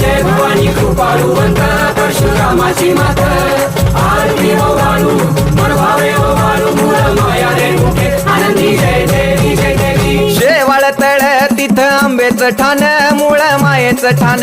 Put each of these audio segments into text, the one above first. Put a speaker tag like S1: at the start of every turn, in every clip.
S1: जय भवानी कृपाळूवंत परशुरामाची मात. आरती ओ वाळू मन भावे ओ मूळ माया रे मुखे. आनंदी जय देवी जय देवी. शेवाळ तळ तिथं आंबेचं ठाण मूळ मायेचं ठाण.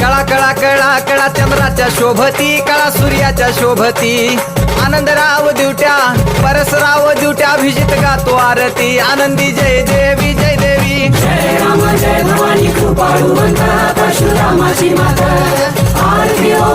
S1: कळा कळा कळा कळा चंद्राच्या शोभती कळा सूर्याच्या शोभती. आनंदराव दिवट्या परसराव दिवट्या अभिजित गातो आरती. आनंदी जय देवी जय देवी. जय राम जय भवानी कृपाळूवंत परशुरामाची माता. आरती
S2: हो,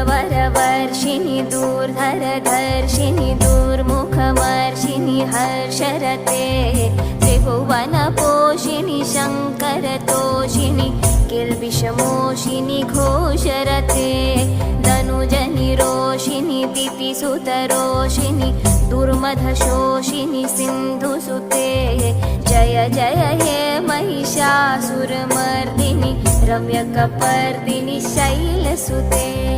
S2: सुरवरवर्षिणि दूर्धरधर्षिणि दुर्मुखमर्षिणि हर्षरते त्रिभुवनपोषिणि शङ्ख जलतोषिणि किल्बिषमोषिनि घोषरते दनुजनि रोषिणि दुर्मधशोषिनि सिन्धुसुते। जय जय हे महिषासुरमर्दिनि रम्यकपर्दिनि शैलसुते